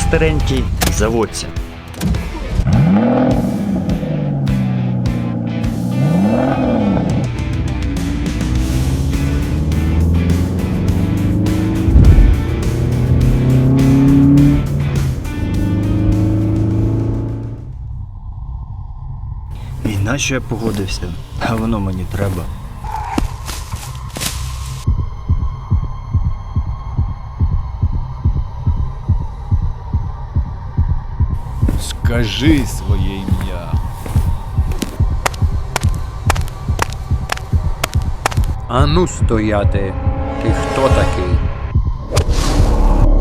старенький, заводься. І нащо я погодився? А воно мені треба. Скажи своє ім'я. Ану стояти. Ти хто такий?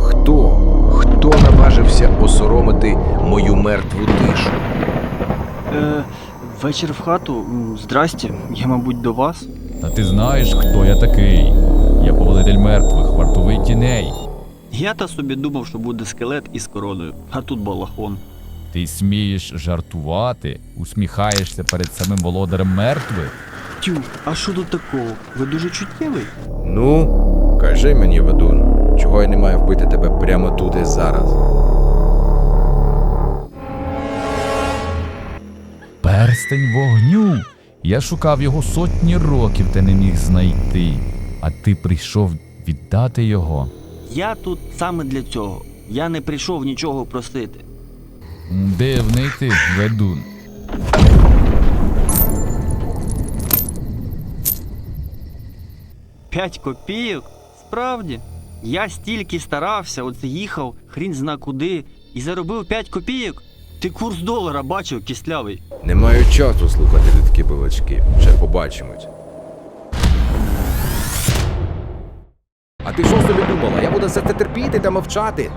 Хто? Хто наважився осоромити мою мертву тишу? Е, вечір в хату. М, Здрасте, я, мабуть, до вас. Та ти знаєш, хто я такий? Я повелитель мертвих, вартовий тіней. Я та собі думав, що буде скелет із короною, а тут балахон. Ти смієш жартувати, усміхаєшся перед самим володарем мертвих? Тю, а що тут такого? Ви дуже чуттєвий? Ну, кажи мені, ведун, чого я не маю вбити тебе прямо тут і зараз? Перстень вогню. Я шукав його сотні років та не міг знайти. А ти прийшов віддати його. Я тут саме для цього. Я не прийшов нічого просити. Дивний ти, ведун. П'ять копійок? Справді? Я стільки старався, оце їхав, хрін зна куди, і заробив 5 копійок. Ти курс долара бачив, кислявий. Не маю часу слухати такі балачки. Ще побачимось. А ти що собі думала? Я буду все це терпіти та мовчати.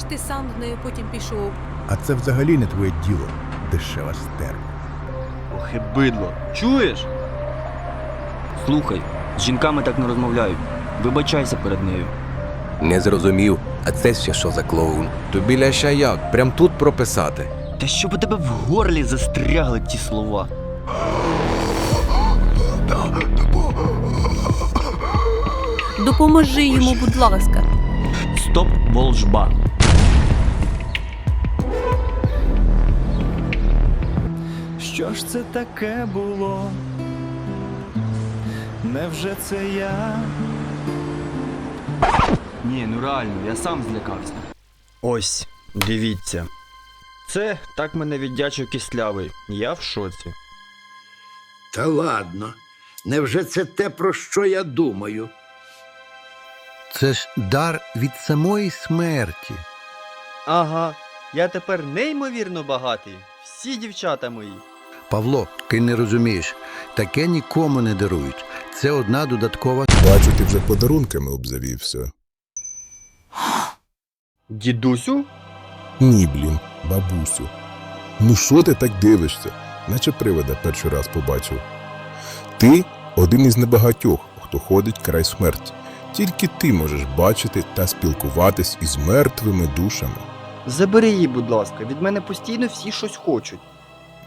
Ж ти сам з нею потім пішов. А це взагалі не твоє діло, дешева стерва. Ох і бидло. Чуєш? Слухай, з жінками так не розмовляють. Вибачайся перед нею. Не зрозумів. А це ще що за клоун? Тобі ляща як? Прям тут прописати. Та щоб у тебе в горлі застрягли ті слова. Допоможи йому, будь ласка. Стоп, волжба. Що ж це таке було? Невже це я? Ні, ну реально, я сам злякався. Ось, дивіться. Це так мене віддячив кислявий. Я в шоці. Та ладно, невже це те, про що я думаю? Це ж дар від самої смерті. Ага, я тепер неймовірно багатий. Всі дівчата мої. Павло, ти не розумієш, таке нікому не дарують. Це одна додаткова. Бачу, ти вже подарунками обзавівся. Дідусю? Ні, блін, бабусю. Ну що ти так дивишся, наче привида перший раз побачив. Ти один із небагатьох, хто ходить край смерті. Тільки ти можеш бачити та спілкуватись із мертвими душами. Забери її, будь ласка, від мене постійно всі щось хочуть.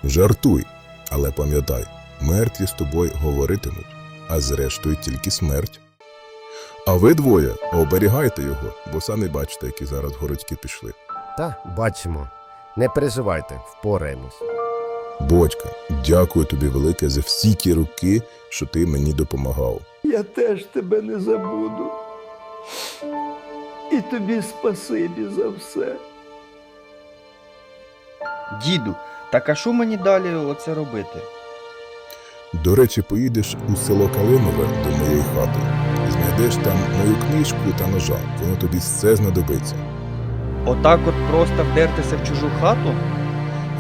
Жартуй, але пам'ятай, мертві з тобою говоритимуть, а зрештою тільки смерть. А ви двоє оберігайте його, бо самі бачите, які зараз городські пішли. Та бачимо. Не переживайте, впораємось. Бочка, дякую тобі велике за всі ті роки, що ти мені допомагав. Я теж тебе не забуду. І тобі спасибі за все. Діду, так а що мені далі оце робити? До речі, поїдеш у село Калинове до моєї хати. Знайдеш там мою книжку та ножа, воно тобі все знадобиться. Отак от просто вдертися в чужу хату?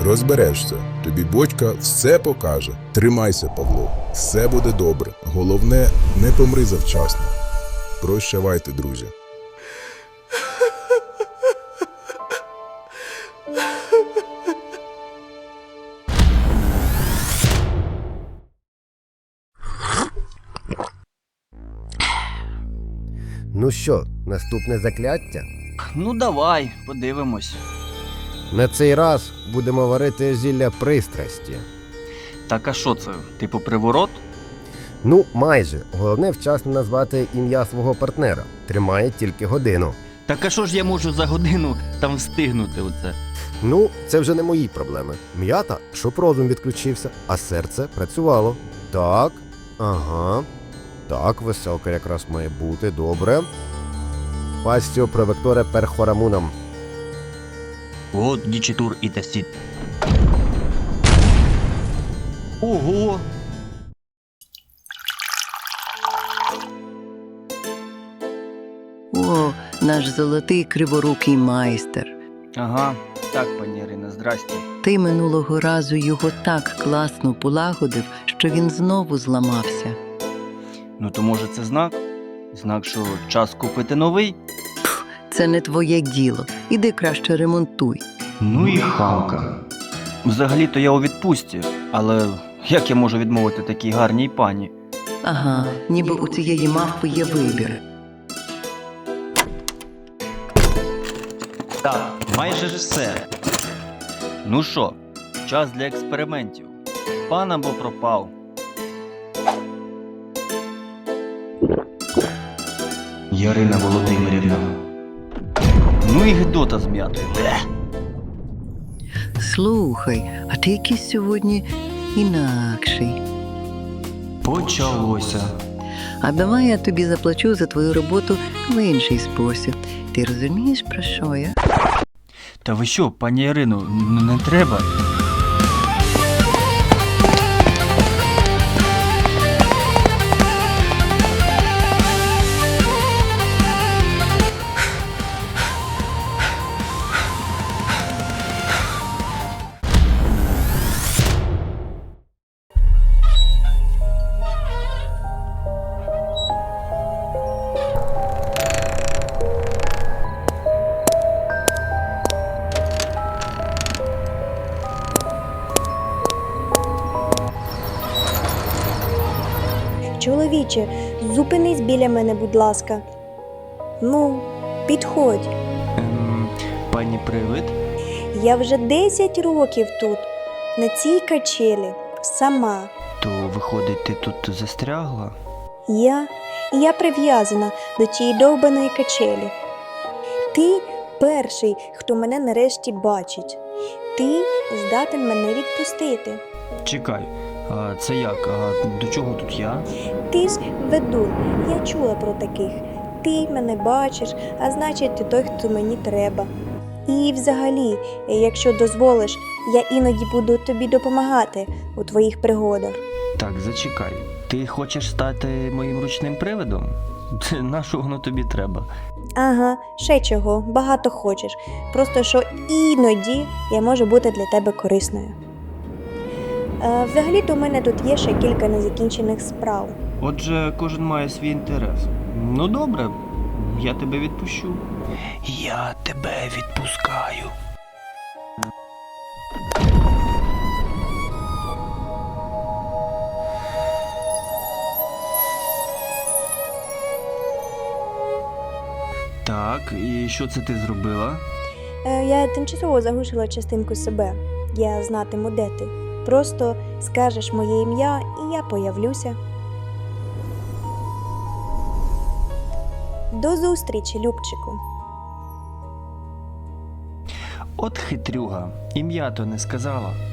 Розберешся, тобі бочка все покаже. Тримайся, Павло, все буде добре. Головне, не помри завчасно. Прощавайте, друзі. Ну що, наступне закляття? Ну давай, подивимось. На цей раз будемо варити зілля пристрасті. Так а що це? Типу приворот? Ну, майже. Головне вчасно назвати ім'я свого партнера. Тримає тільки годину. Так а що ж я можу за годину там встигнути оце? Ну, це вже не мої проблеми. М'ята, щоб розум відключився, а серце працювало. Так, ага. Так, веселка якраз має бути, добре. Пастіо провекторе перхорамунам. От дічитур і тесіт. Ого! О, наш золотий криворукий майстер. Ага, так, пані Ірина, здрасте. Ти минулого разу його так класно полагодив, що він знову зламався. Ну то може це знак? Знак, що час купити новий? Це не твоє діло. Іди краще ремонтуй. Ну і хамка. Взагалі-то я у відпустці, але як я можу відмовити такій гарній пані? Ага, ніби у цієї мавпи є вибір. Так, майже ж все. Ну що, час для експериментів. Пан або пропав. Ярина Володимирівна. Ну і гидота з м'ятою. Слухай, а ти якийсь сьогодні інакший. Почалося. А давай я тобі заплачу за твою роботу в інший спосіб. Ти розумієш про що я? Та ви що, пані Ірино, не треба. Чоловіче, зупинись біля мене, будь ласка. Ну, підходь. Ем, пані Привид? Я вже 10 років тут, на цій качелі, сама. То виходить, ти тут застрягла? Я, я прив'язана до тієї довбаної качелі. Ти перший, хто мене нарешті бачить. Ти здатен мене відпустити. Чекай, а це як? А до чого тут я? Ти ж ведун, я чула про таких. Ти мене бачиш, а значить, ти той, хто мені треба. І взагалі, якщо дозволиш, я іноді буду тобі допомагати у твоїх пригодах. Так, зачекай. Ти хочеш стати моїм ручним привидом? Це нашого воно тобі треба. Ага, ще чого, багато хочеш. Просто що іноді я можу бути для тебе корисною. Е, взагалі-то у мене тут є ще кілька незакінчених справ. Отже, кожен має свій інтерес. Ну добре, я тебе відпущу. Я тебе відпускаю. Так, і що це ти зробила? Е, я тимчасово заглушила частинку себе. Я знатиму, де ти. Просто скажеш моє ім'я, і я появлюся. До зустрічі, Любчику. От хитрюга, ім'я то не сказала.